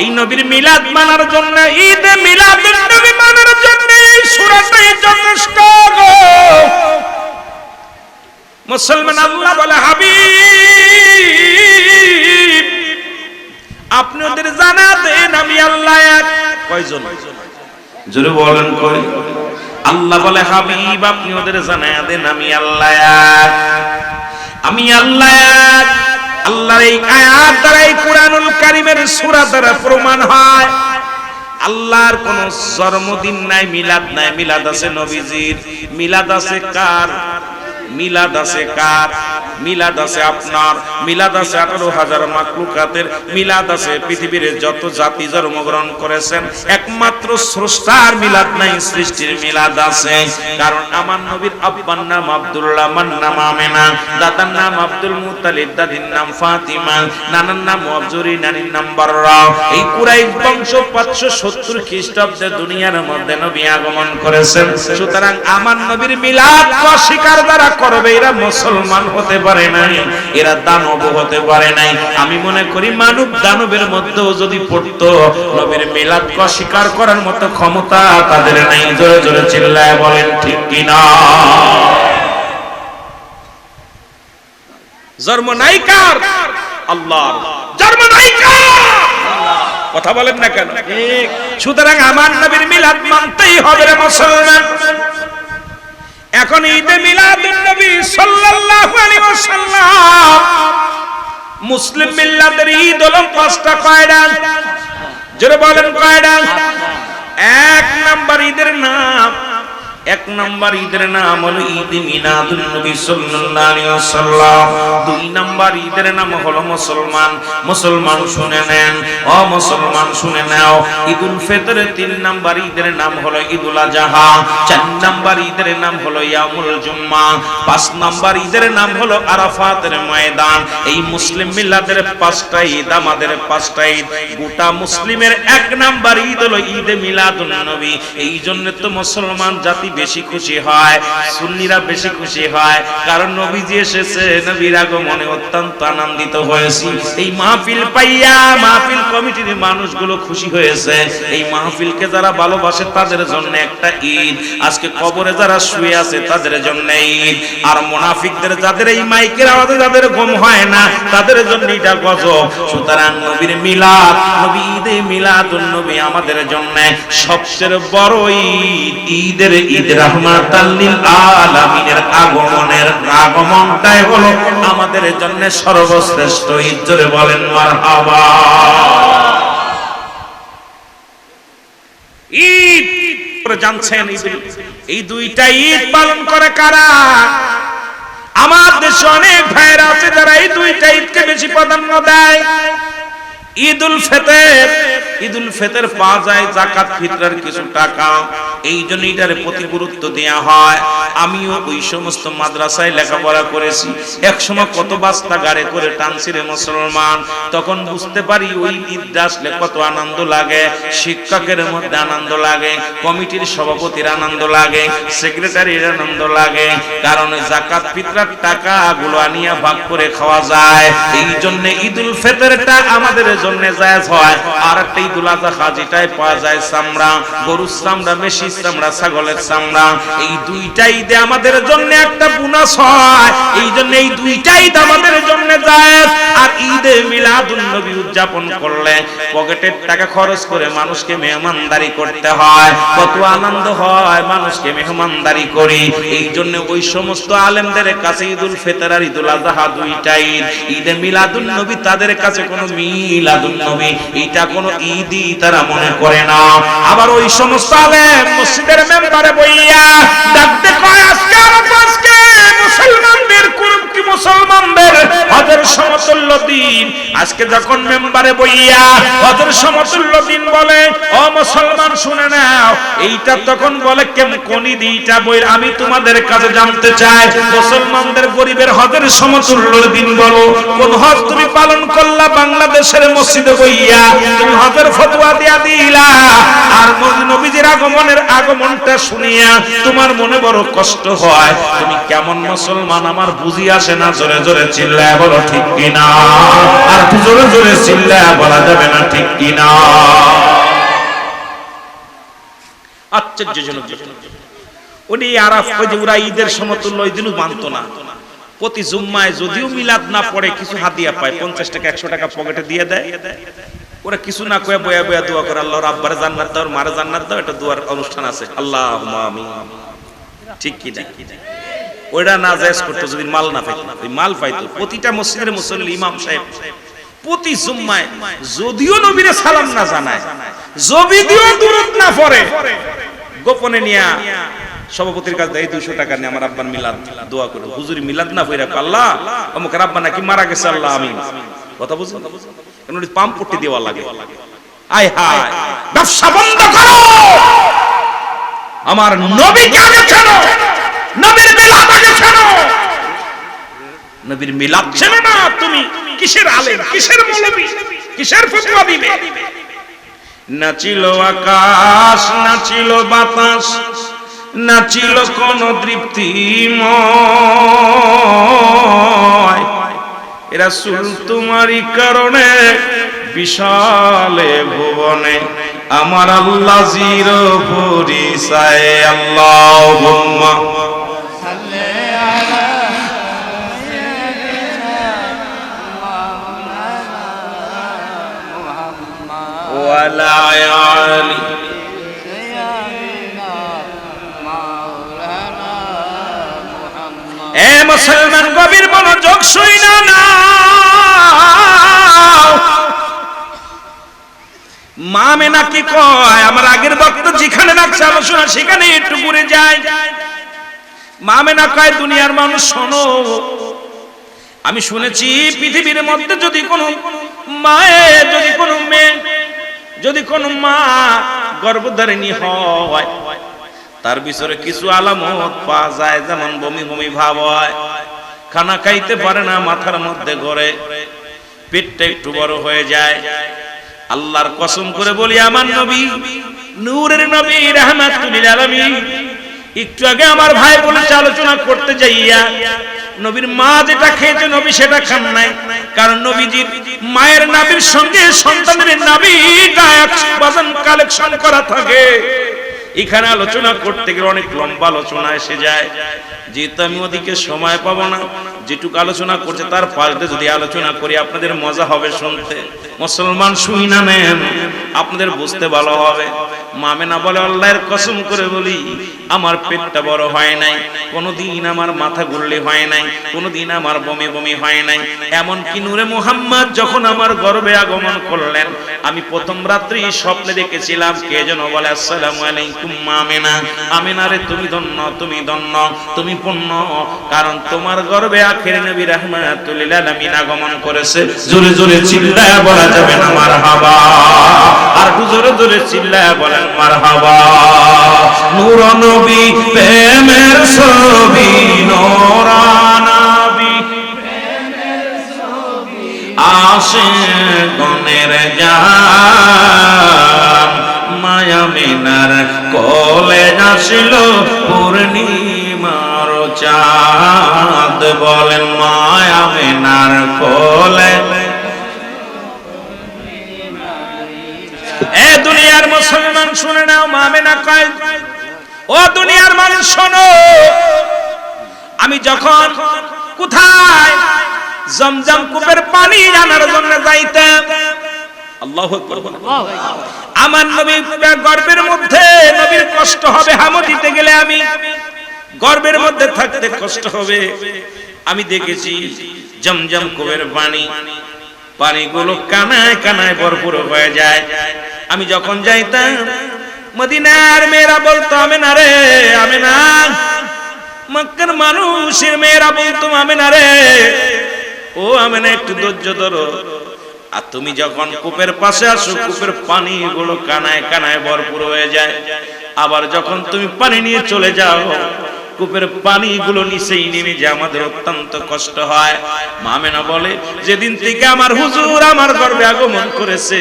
এই নবীর মিলাদ মানার জন্য, ঈদে মিলাদ নবী মানার জন্য এই সূরাটাই যথেষ্ট মুসলমান আল্লাহ বলে, হাবিব, আপনি ওদের জানা দেন, আমি আল্লাহ এক। কয়জন? জোরে বলেন কই আল্লাহ বলে, হাবিব, আপনি ওদের জানা দেন, আমি আল্লাহ এক। আমি আল্লাহ এক। আল্লাহর এই আয়াত দ্বারা এই কোরআনুল কারিমের সূরা দ্বারা প্রমাণ হয়। আল্লাহর কোন জন্মদিন নাই, মিলাদ নাই। মিলাদ আছে নবীজির, মিলাদ আছে কার? মিলাদ আছে কার? মিলাদ আছে আপনার, মিলাদ আছে আঠারো হাজার মাকলুকাতের মিলাদ আছে পৃথিবীর যত জাতি জন্মগ্রহণ করেছেন, একমাত্র স্রষ্টার মিলাদ নাই, সৃষ্টির মিলাদ আছে। কারণ আমার নবীর আব্বার নাম আব্দুল্লাহ, আমার নাম আমেনা, দাদার নাম আব্দুল মুতালিব, দাদির নাম ফাতিমা, নানার নাম অবজুরি নানির নাম বাররা। এই কুরাইশ বংশ পাঁচশো সত্তর খ্রিস্টাব্দে দুনিয়ার মধ্যে নবী আগমন করেছেন। সুতরাং আমার নবীর মিলাদ অস্বীকার দ্বারা করবে, এরা মুসলমান হতে পারে নাই, এরা দানব হতে পারে নাই। আমি মনে করি মানব দানবের মধ্যেও যদি পড়তো, নবীর মিলাদ অস্বীকার করার মতো ক্ষমতা তাদের নাই। জোরে জোরে চিল্লায় বলেন, ঠিক কিনা জন্ম নাই কার? আল্লাহর জন্ম নাই কার? কথা বলেন না কেন? সুতরাং আমার নবীর মিলাদ মানতেই হবে মুসলমান। এখন ঈদে মিলাদুন নবী সাল্লাল্লাহু আলাইহি ওয়াসাল্লাম মুসলিম মিল্লাতের ঈদ হলো পাঁচটা কয়টা জোরে বলেন কয়টা এক নাম্বার ঈদের নাম এক নাম্বার ঈদের নাম হলো ঈদ মিলাদুন নবী সাল্লাল্লাহু আলাইহি ওয়াসাল্লাম। দুই নাম্বার ঈদের নাম হলো মুসলমান। মুসলমান শুনে নেন। ও মুসলমান শুনে নাও। ঈদুল ফিতরের তিন নাম্বার ঈদের নাম হলো ঈদুল আজহা। চার নাম্বার ঈদের নাম হলো ইয়ামুল জুম্মা। পাঁচ নাম্বার ঈদের নাম হলো আরাফাতের ময়দান। এই মুসলিম মিল্লাতের পাঁচটা ঈদ, আমাদের পাঁচটা ঈদ। গোটা মুসলিমের এক নাম্বার ঈদ হলো ঈদে মিলাদুন নবী। এই জন্য তো মুসলমান জাতি বেশি খুশি হয়, সুন্নিরা বেশি খুশি হয়। কারণ নবীজি এসেছে, নবীর আগমনে অত্যন্ত আনন্দিত হয়েছি। এই মাহফিল পাইয়া, মাহফিল কমিটির মানুষগুলো খুশি হয়েছে। এই মাহফিলকে যারা ভালোবাসে, তাদের জন্য একটা ঈদ। আজকে কবরে যারা শুয়ে আছে, তাদের জন্য ঈদ। আর মুনাফিকদের, যাদের এই মাইকের আওয়াজে যাদের ঘুম হয় না, তাদের জন্য এটা গজব। সুতরাং নবীর মিলাদ, নবী ঈদে মিলাদুন নবী আমাদের জন্য সবচেয়ে বড় ঈদ, ঈদের ঈদ। আমাদের জন্য সর্বশ্রেষ্ঠ। ঈদ জোরে বলেন ঈদ জানছেন এই দুইটা ঈদ পালন করে কারা? আমার দেশে অনেক ভাইরা আছে যারা এই দুইটা ঈদকে বেশি প্রাধান্য দেয়। ঈদুল ফিতর ঈদুল ফিতর পাওয়া যায় জাকাত ফিতরের কিছু টাকা। এই জন্য এটার প্রতি গুরুত্ব দেওয়া হয়। আমিও ওই সমস্ত মাদ্রাসায় লেখাপড়া করেছি। এক সময় কত বাস্তা গাড়ে করে টানছি রে মুসলমান। তখন বুঝতে পারি ওই ঈদটা আসলে কত আনন্দ লাগে, শিক্ষকের মধ্যে আনন্দ লাগে, কমিটির সভাপতির আনন্দ লাগে, সেক্রেটারির আনন্দ লাগে। কারণ জাকাত ফিতরার টাকা গুলো আনিয়া ভাগ করে খাওয়া যায়। এই জন্য ঈদুল ফিতরটা আমাদের জন্য জায়েজ হয়। আর একটা ঈদে ঈদ ঈদে উদযাপন করলে পকেটের টাকা খরচ করে মানুষকে মেহমানদারি করতে হয়। কত আনন্দ হয় মানুষকে মেহমানদারি করি। এই জন্য ওই সমস্ত আলেমদের কাছে ঈদুল ফিতর আর ঈদুল আজহা দুইটা ঈদ। ঈদে মিলাদুন নবী তাদের কাছে কোনো মিলাদুন নবী। এটা কোনো ঈদই তারা মনে করে না। আবার ওই সমস্ত আলেম মসজিদের মেম্বারে বইয়া ডাকতে কয়, আজকে আজকে মুসলমানদের কুরুম কি মুসলমানদের হজের সমতুল্য দিন। আজকে যখন মেম্বারে বইয়া হজের সমতুল্য দিন বলে, ও মুসলমান, শুনে নাও, এইটা তখন বলে কেম কোন ঈদ এইটা বই আমি তোমাদের কাছে জানতে চাই, মুসলমানদের গরিবের হজের সমতুল্য দিন বলো। কোন হজ তুমি পালন করলা বাংলাদেশের মসজিদে বইয়া? তুমি হজের ফতোয়া দিয়া দিলা। আর নবীজির আগমনের আগমনটা শুনিয়া তোমার মনে বড় কষ্ট হয়। তুমি কেমন মুসলমান, আমার বুঝি আসে না, জোরে জোরে চিল্লায় বলো, ঠিক কিনা? আর একটু জোরে জোরে চিল্লায় বলা যাবে না, ঠিক কিনা? আশ্চর্যজনক উনি ঈদের সমতুল্য ওই দিনও মানতো না। প্রতি জুম্মায় যদিও মিলাদ না পড়ে, কিছু হাদিয়া পায়, পঞ্চাশ টাকা, একশো টাকা পকেটে দিয়ে দেয়। ওরা কিছু না কয়ে বয়া বয়া দোয়া করে আল্লাহ দাও, মারে জান্নাত দাও, এটা দোয়ার অনুষ্ঠান আছে। আল্লাহ ঠিক কি না ওইটা না জায়েজ করতো যদি মাল না পাইতো। ওই মাল পাইতো। প্রতিটা মসজিদের মুসল্লি, ইমাম সাহেব, প্রতি জুম্মায় যদিও নবীরে সালাম না জানায়, যদিও দূরত না পড়ে, গোপনে নিয়া সভাপতির কাছে এই দুশো টাকা নিয়ে আমার আব্বার মিলাদ দোয়া করে। হুজুরি মিলাদ না হইরা আল্লাহ, অমুক আব্বা নাকি মারা গেছে, আল্লাহ আমি কথা বুঝুন কারণ পট্টি দেওয়া লাগে। আয় হায়, ব্যবসা বন্ধ করো। আমার নবীকে আগে কেন নবীর নবীর মিলাদ ছিল না তুমি? কিসের আলেম? কিসের মৌলবী? কিসের ফতোয়া দিবে? নাচিল আকাশ, নাচিল বাতাস, নাচিল কোন তৃপ্তিময় এরা সুল তোমারই কারণে বিশালে ভুবনে আমার আল্লাহ জির পরিচয় আল্লাহ আলী এ মুসলমান গভীর মনোযোগ শুই না। না মা মেনা কি কয়? আমার আগের বক্ত যেখানে রাখছে, আলোচনা সেখানে একটু ঘুরে যায়। মা মেনা কয়, দুনিয়ার মানুষ, শোনো, আমি শুনেছি পৃথিবীর মধ্যে যদি কোনো মায়ের, যদি কোনো মেয়ে যদি কোনো মা গর্ভধারিণী হয়, তার ভিতরে কিছু আলামত পাওয়া যায়, যেমন বমি বমি ভাব হয়, খানা খাইতে পারে না, মাথার মধ্যে ঘরে, পেটটা একটু বড় হয়ে যায়। আল্লাহর কসম করে বলি, আমার নবী, নূরের নবী, রাহমাতুল আলামিন, একটু আগে আমার ভাই বলেছে আলোচনা করতে যাইয়া নবীর মা যেটা খেয়েছে নবী সেটা খান নাই। কারণ নবীজির মায়ের নাবির সঙ্গে সন্তানের নাবিটা কালেকশন করা থাকে। এখানে আলোচনা করতে গেলে অনেক লম্বা আলোচনা এসে যায়। যেহেতু আমি ওদিকে সময় পাবো না, যেটুকু আলোচনা করছে তার পাল্টে যদি আলোচনা করি, আপনাদের মজা হবে শুনতে। মুসলমান শুই না নেন আপনাদের বুঝতে ভালো হবে। মামে না বলে, আল্লাহর কসম করে বলি, আমার পেটটা বড় হয় নাই, কোনোদিন আমার মাথা গুললি হয় নাই, কোনোদিন আমার বমি বমি হয় নাই। এমন কি নূরে মোহাম্মদ যখন আমার গর্বে আগমন করলেন, আমি প্রথম রাত্রি স্বপ্নে দেখেছিলাম, কে যেন বলে, আসসালামু আলাইকুম মামেনা, আমিনা রে, তুমি ধন্য তুমি ধন্য, তুমি পুণ্য, কারণ তোমার গর্বে আখের নবী রাহমাতুল আলামিন আগমন করেছে। জোরে জোরে চিল্লায় বলা যাবে না মারহাবা। আর একটু জোরে চিল্লায় বলেন, মারহাবা। নূর নবী প্রেমের ছবি আসে গনের মায়া মিনার কলে আসিল পূর্ণিমার চাঁদ। বলেন, মায়া মিনার কলে এ দুনিয়ার মুসলমান, শুনে নাও, মামেনা কয় ও দুনিয়ার মানুষ, শোনো। আমি যখন কোথায় জমজম কূপের পানি আনার জন্য যাইতাম, আল্লাহু। আমার নবী গর্বের মধ্যে, নবীর কষ্ট হবে হামো দিতে গেলে আমি গর্বের মধ্যে থাকতে কষ্ট হবে। আমি দেখেছি জমজম কূপের পানি পানিগুলো কানায় কানায় ভরপুর হয়ে যায়। আমি যখন যাইতাম, মদিনার মেয়েরা বলতো আমি না রে আমি না মক্কার মানুষের মেয়েরা বলতো আমি না রে, ও আমি না একটু ধৈর্য ধরো। আর তুমি যখন কূপের পাশে আসো, কূপের পানি গুলো কানায় কানায় ভরপুর হয়ে যায়। আবার যখন তুমি পানি নিয়ে চলে যাও কূপের পানিগুলো নিচেই নেমে যে আমাদের অত্যন্ত কষ্ট হয়। মামেনা বলে, যেদিন থেকে আমার হুজুর আমার গর্বে আগমন করেছে,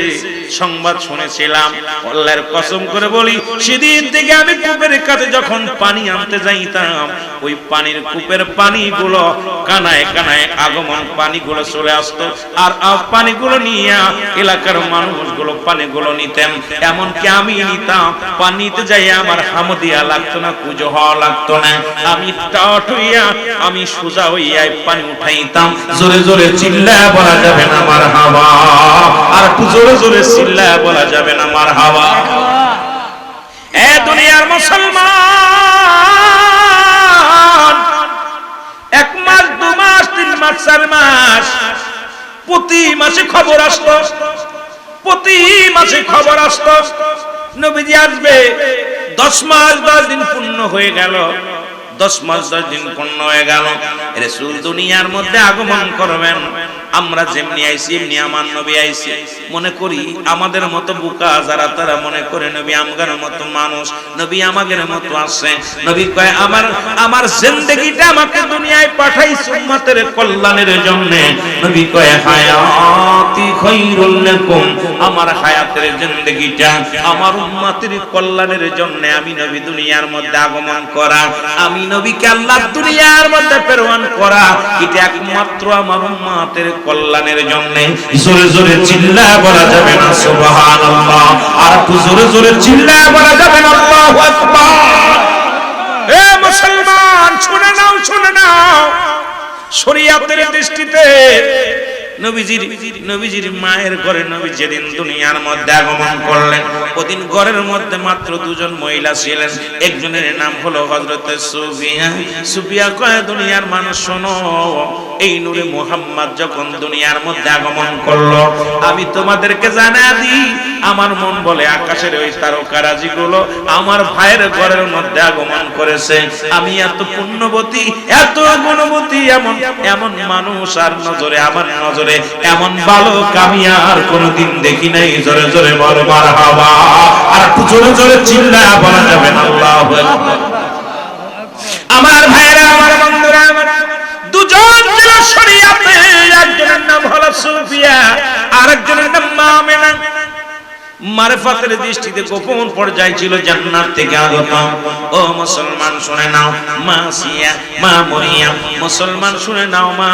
সংবাদ শুনেছিলাম, আল্লাহর কসম করে বলি, সেদিন থেকে আমি কূপের কাছে যখন পানি আনতে যাইতাম, ওই পানির কূপের পানিগুলো কানায় কানায় আগমন পানিগুলো চলে আসতো, আর পানিগুলো নিয়ে এলাকার মানুষগুলো পানিগুলো নিতেন। এমনকি আমি নিতাম, পানিতে যাই আমার হামদিয়া লাগতো না পুজো হওয়া লাগতো না। আমি টাট হইয়া আমি সোজা হইয়া পানি উঠাইতাম। জোরে জোরে চিল্লা বলা যাবে না আমার হাওয়া আর একটু জোরে জোরে চিল্লা বলা যাবে না আমার হাওয়া এ দুনিয়ার মুসলমান, এক মাস, দু মাস, তিন মাস, চার মাস, প্রতি মাসে খবর আসতো প্রতি মাসে খবর আসতো নবীজি আসবে, দশ মাস, দশ দিন পূর্ণ হয়ে গেল। দশ মাস দশ দিন পূর্ণ হয়ে গেল। রসুল দুনিয়ার মধ্যে আগমন করবেন। আমরা যেমনি আইছি, এমনি আমার নবী আইছি। মনে করি আমাদের মতো বুকা যারা, তারা মনে করে নবী আমগার মতো মানুষ, নবী আমাদের মতো আছে। নবী কয়, আমার আমার জিন্দেগিটা আমাকে দুনিয়ায় পাঠাইছে উম্মতের কল্যাণের জন্য। নবী কয়, হায়াতি খায়রুল লাকুম। আমার হায়াতের জিন্দেগিটা আমার উম্মতের কল্যাণের জন্য আমি নবী দুনিয়ার মধ্যে আগমন করা। আমি নবীকে আল্লাহ দুনিয়ার মধ্যে প্রেরণ করা। এটা একমাত্র আমার উম্মতের কল্যাণের জন্য জোরে জোরে চিল্লা বলা যাবে না, সুবহানাল্লাহ। আর একটু জোরে জোরে চিল্লা বলা যাবে না, আল্লাহু আকবার। এ মুসলমান, শুনে নাও শুনে নাও। শরীয়তের দৃষ্টিতে নবীজির নবীজির মায়ের ঘরে নবী যেদিন দুনিয়ার মধ্যে আগমন করলেন, ওদিন ঘরের মধ্যে মাত্র দুজন মহিলা ছিলেন। একজনের নাম হলো হজরত সুফিয়া। সুফিয়া কয়, দুনিয়ার মানুষ, শোনো, এই নূরে মুহাম্মদ যখন দুনিয়ার মধ্যে আগমন করল, আমি তোমাদেরকে জানা দিই আমার মন বলে আকাশের ওই তারকারাজি গুলো আমার ভাইয়ের ঘরের মধ্যে আগমন করেছে। আমি এত পুণ্যবতী, এত গুণবতী, এমন এমন মানুষ আর নজরে, আমার নজরে এমন বালক আমি আর কোনোদিন দেখি নাই। জোরে জোরে বল মার হাওয়া আর জোরে জোরে চিল্লা বলা যাবে না, আল্লাহু আমার ভাইরা আমার বন্ধুরা, আমার দুজন ছিল শরীয়তে। একজনের নাম হলো সুফিয়া, আরেকজনের নাম মামেনা। মারফাতের দৃষ্টিতে গোপন পর্যায়ে ছিল জান্নাত থেকে আগত। ও মুসলমান, শুনে নাও, মা সিয়া, মা মরিয়া, মুসলমান, শুনে নাও মা,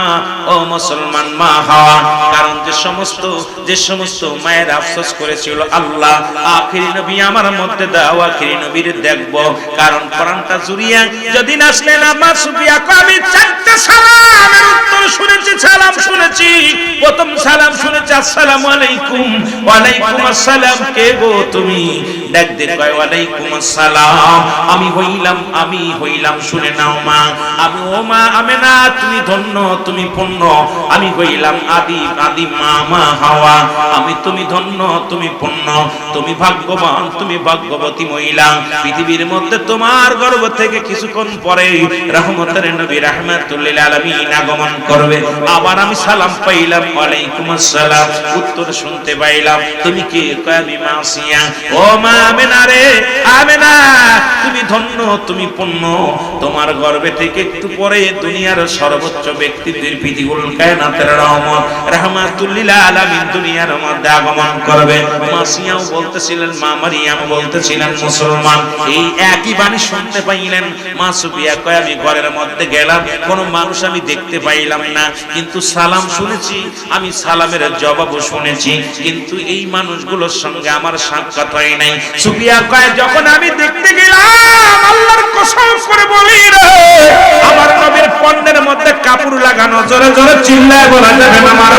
ও মুসলমান, মা হাওয়া। কারণ যে সমস্ত যে সমস্ত মায়ের আফসোস করেছিল আল্লাহ, আখিরি নবী আমার মধ্যে দাও, আখিরি নবীর দেখব। কারণ কোরআনটা জুড়িয়া, যদি আসলেন আমার সুফিয়া আমি চারটা সালামের উত্তর শুনেছি, সালাম শুনেছি। প্রথম সালাম শুনেছি, আসসালামু আলাইকুম, ওয়ালাইকুম আসসালাম। কে গো তুমি? ডাক দে কয়, ওয়ালাইকুম আসসালাম। আমি হইলাম আমি হইলাম, শুনে নাও মা। আমি, ও মা আমেনা, তুমি ধন্য, তুমি পূর্ণ আমি হইলাম, আদি আদি মা মা হাওয়া। আমি, তুমি ধন্য, তুমি পূর্ণ তুমি ভাগ্যবান, তুমি ভাগ্যবতী মহিলা। পৃথিবীর মধ্যে তোমার গর্ভ থেকে কিছুক্ষণ পরে রহমতের নবী রাহমাতুল্লিল আলামিন আগমন করবে। আবার আমি সালাম পাইলাম, ওয়ালাইকুম আসসালাম। উত্তর শুনতে পাইলাম, তুমি কে? কয় আমি মাসিয়া। ও মা আমেনা রে, আমেনা, তুমি ধন্য, তুমি তোমার থেকে একটু পরে দুনিয়ার সর্বোচ্চ ব্যক্তিদের রহমত আলামিন দুনিয়ার মধ্যে আগমন করবে। মাসিয়াও বলতেছিলেন, মা মারিয়াম বলতেছিলেন, মুসলমান, এই একই বাণী শুনতে পাইলেন। মা সুফিয়া কয়, আমি ঘরের মধ্যে গেলাম, কোন মানুষ আমি দেখতে পাইলাম না। কিন্তু সালাম শুনেছি, আমি সালামের জবাবও শুনেছি। কিন্তু এই মানুষগুলোর সঙ্গে আমার সাক্ষাৎ হয় নাই। সুফিয়া কয়, যখন আমি দেখতে গেলাম, আল্লাহর কসম করে বলি রে, আমার নবীর পণ্যের মধ্যে কাপড় লাগানো, জোরে জোরে চিল্লায় বলা যাবে আমার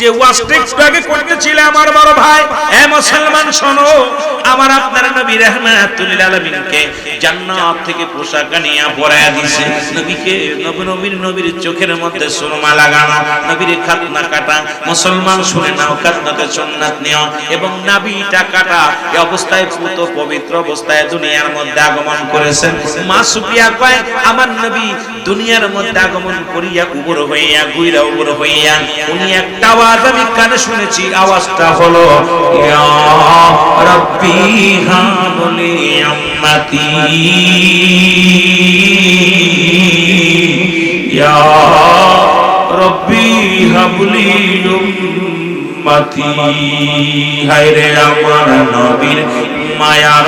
যে ওয়াজটা একটু আগে করতেছিলে আমার বড় ভাই। এ মুসলমান, শোনো, আমার আপনার নবী রাহমাতুল আলামিনকে জান্নাত থেকে পোশাক আনিয়া পরায়া দিয়েছে নবীকে নবী নবীর চোখের মধ্যে সুরমা লাগানো, নবীর খাতনা কাটা। মুসলমান, শুনে নাও, খাতনাতে সুন্নাত নিও। এবং নাবিটা কাটা এই অবস্থায় পুত পবিত্র অবস্থায় দুনিয়ার মধ্যে আগমন করেছেন। মা সুফিয়া কয়, আমার নবী দুনিয়ার মধ্যে আগমন করিয়া উবর হইয়া, গুইরা উবর হইয়া, উনি একটা আওয়াজ আমি কানে শুনেছি আওয়াজটা হলো রব্বি হাবলি উম্মতি ইয়া রব্বি হাবলি উম্মতি। হায়রে আমার নবীর মায়ার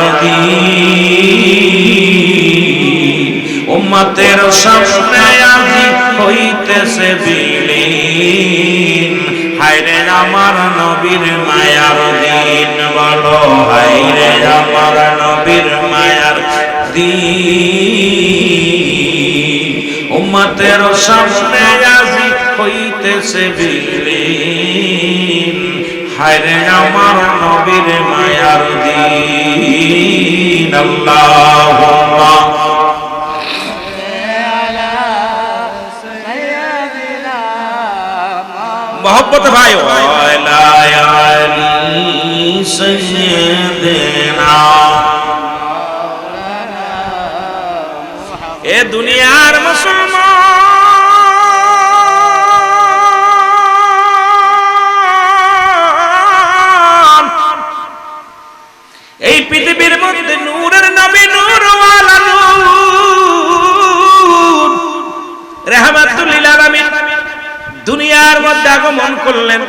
উম্মতের সামনে আজি হইতেছে বিলীন। হায়রে আমার নবীর মায়ার দিন বলো হায়রে আমার নবীর মায়ার দিন। সামনে আজি হইতেছে বিলীন। হায়রে আমার নবীর মায়ার দিন। আল্লাহুম্মা মহব্বত ভাই এ দুনিয়ার মুসলমান দুনিয়ার মধ্যে আগমন করলেন।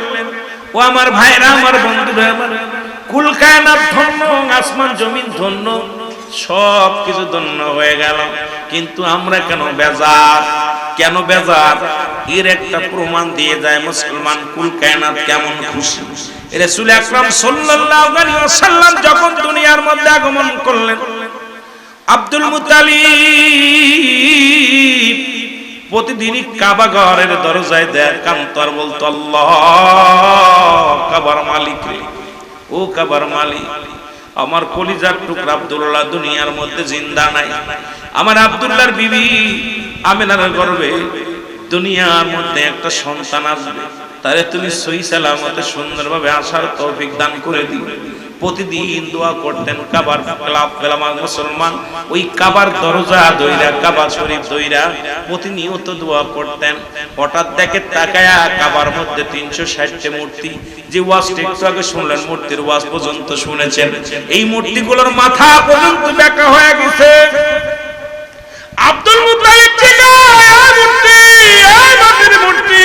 ও আমার ভাইরা, আমার বন্ধুরা ধন্য, আসমান জমিন ধন্য, সব কিছু ধন্য হয়ে গেল। কিন্তু আমরা কেন বেজার? কেন বেজার? এর একটা প্রমাণ দিয়ে যায় মুসলমান কুল কায়নাত কেমন খুশি। রাসূল আকরাম সাল্লাল্লাহু আলাইহি ওয়াসাল্লাম যখন দুনিয়ার মধ্যে আগমন করলেন, আব্দুল মুতালিব প্রতিদিনই কাবা ঘরের দরজায় দেয় কান্তর বলতো কাবার মালিক ও কাবার মালিক, আমার কলিজার টুকরা আব্দুল্লাহ দুনিয়ার মধ্যে জিন্দা নাই। আমার আব্দুল্লাহর বিবি আমেনার গর্বে দুনিয়ার মধ্যে একটা সন্তান আসবে। তারে তুমি সই সালামতে সুন্দরভাবে আসার তৌফিক দান করে দিও। প্রতিদিন দোয়া করতেন কাবার ক্লাব পেলামা মুসলমান, ওই কাবার দরজা দইরা কাবা শরীফ দইরা প্রতিনিয়ত দোয়া করতেন। হঠাৎ দেখে তাকায়া কাবার মধ্যে তিনশো ষাটটি মূর্তি, যে ওয়াজটা একটু আগে শুনলেন, মূর্তির ওয়াজ পর্যন্ত শুনেছেন। এই মূর্তিগুলোর মাথা পর্যন্ত বেঁকা হয়ে গেছে। আব্দুল মুতালিব মূর্তি মূর্তি।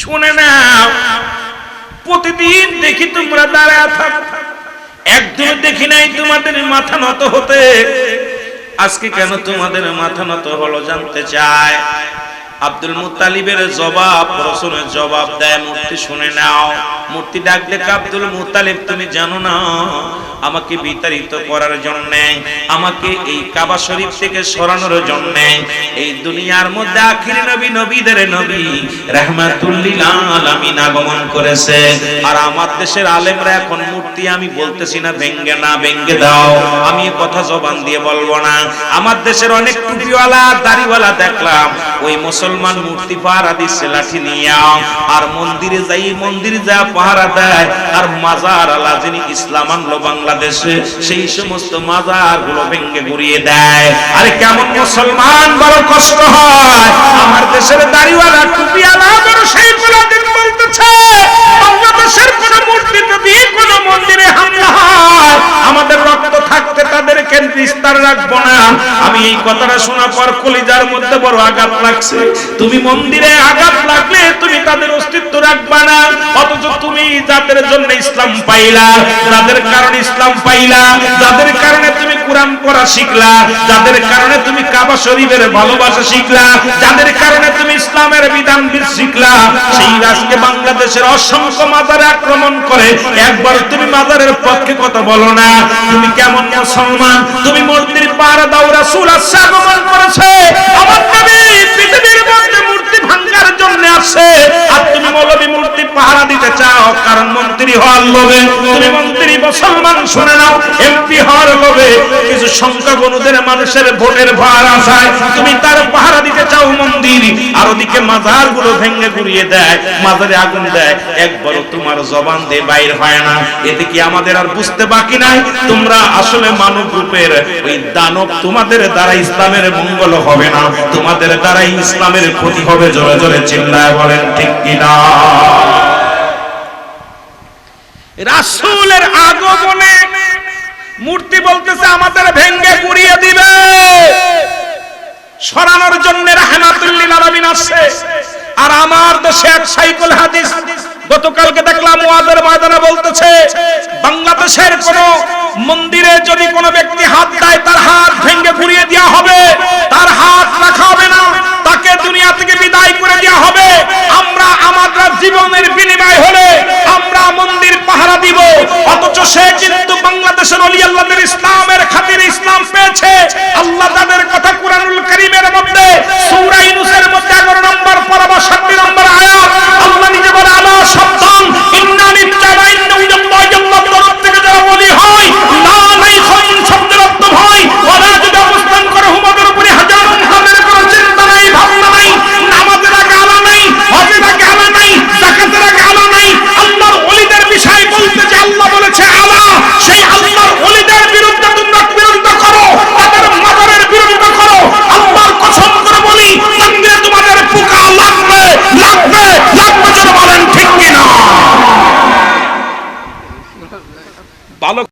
শুনে নাও প্রতিদিন দেখি তোমরা দাঁড়ায় থাক একদিন দেখি নাই তোমাদের মাথা নত হতে। আজকে কেন তোমাদের মাথা নত হলো জানতে চায় আব্দুল মুতালিবের জবাব প্রশ্নের জবাব দেয়, মূর্তি শুনে নাও। মূর্তি ডাক দেখে আব্দুল মুতালিব তুমি জানো না, আমাকে বিতাড়িত করার জন্য, আমাকে এই কাবা শরীফ থেকে সরানোর জন্য, এই দুনিয়ার মধ্যে আখির নবী, নবীদের নবী রাহমাতুল্লিল আলামিন আগমন করেছে। আর আমার দেশের আলেমরা এখন মূর্তি আমি বলতেছি না, ভেঙ্গে না, ভেঙ্গে দাও। আমি কথা জবান দিয়ে বলব না। আমার দেশের অনেক টুপিওয়ালা, দাড়িওয়ালা দেখলাম, ওই মুসলমান মূর্তি পাহারা দিচ্ছে লাঠি নিয়ে, আর মন্দিরে যাই, মন্দির যা পাহারা দেয়, আর মাজার আলা যিনি ইসলাম আনলো বাংলাদেশে, সেই সমস্ত মাজারগুলো ভেঙ্গে ঘুরিয়ে দেয়। আরে কেমন মুসলমান, বড় কষ্ট হয়। আমার দেশের দাড়িওয়ালা, টুপিওয়ালা কথাটা শোনার পর কলিজার মধ্যে বড় আঘাত লাগছে। তুমি মন্দিরে আঘাত লাগলে তুমি তাদের অস্তিত্ব রাখবা না। অথচ তুমি যাদের জন্য ইসলাম পাইলা, যাদের কারণে ইসলাম পাইলা, যাদের কারণে তুমি কোরআন পড়া শিখলা, যাদের কারণে তুমি কাবা শরীফের ভালোবাসা শিখলা, যাদের কারণে তুমি ইসলামের বিধান শিখলা, সেই রাজকে বাংলাদেশের অসংখ্য মাজারে আক্রমণ করে। একবার তুমি মাজারের পক্ষে কথা বলো না। তুমি কেমন মুসলমান? তুমি পাহারা দাও রাসূল আসছে দিতে চাও, কারণ মন্ত্রী হওয়ার লোভে, তুমি মন্ত্রী, মুসলমান, শুনে নাও, এমপি হওয়ার লোভে কিছু সংখ্যাগুণুদের মানুষের ভোটের ভার আসায় তুমি তার পাহারা দিতে চাও মন্দির, আর ওদিকে মাজারগুলো ভেঙে গুড়িয়ে দেয়, মাজারে আগুন দেয়, একবারও তোমার জবান দিয়ে বাইর হয় না। এতে কি আমাদের আর বুঝতে বাকি নাই? তোমরা আসলে মানব রূপের ওই দানব তোমাদের দ্বারা ইসলামের মঙ্গল হবে না। তোমাদের দ্বারা ইসলামের ক্ষতি হবে, জোরে জোরে চিল্লায় বলেন, ঠিক কিনা? রাসূলের আগমনে মূর্তি বলতেছে, আমাদের ভেঙ্গে গুড়িয়ে দিবে। সরানোর জন্য রাহমাতুল্লিল আসছে। আর আমার দেশে এক সাইকুল হাদিস, গতকালকে দেখলাম ওয়াদের ময়দানে বলতেছে, বাংলাদেশের কোন মন্দিরে যদি কোনো ব্যক্তি হাত দেয়, তার হাত ভেঙ্গে ঘুরিয়ে দেওয়া হবে, তার হাত রাখা হবে না। তাকে দুনিয়া থেকে বিদায় করে দেওয়া হবে। আমরা আমাদের জীবনের বিনিময় হলে আমরা মন্দির পাহারা দিব। অথচ সে কিন্তু বাংলাদেশের অলি আল্লাহদের ইসলামের খাতির ইসলাম পেয়েছে। আল্লাহ তাদের কথা কুরআনুল কারীমের মধ্যে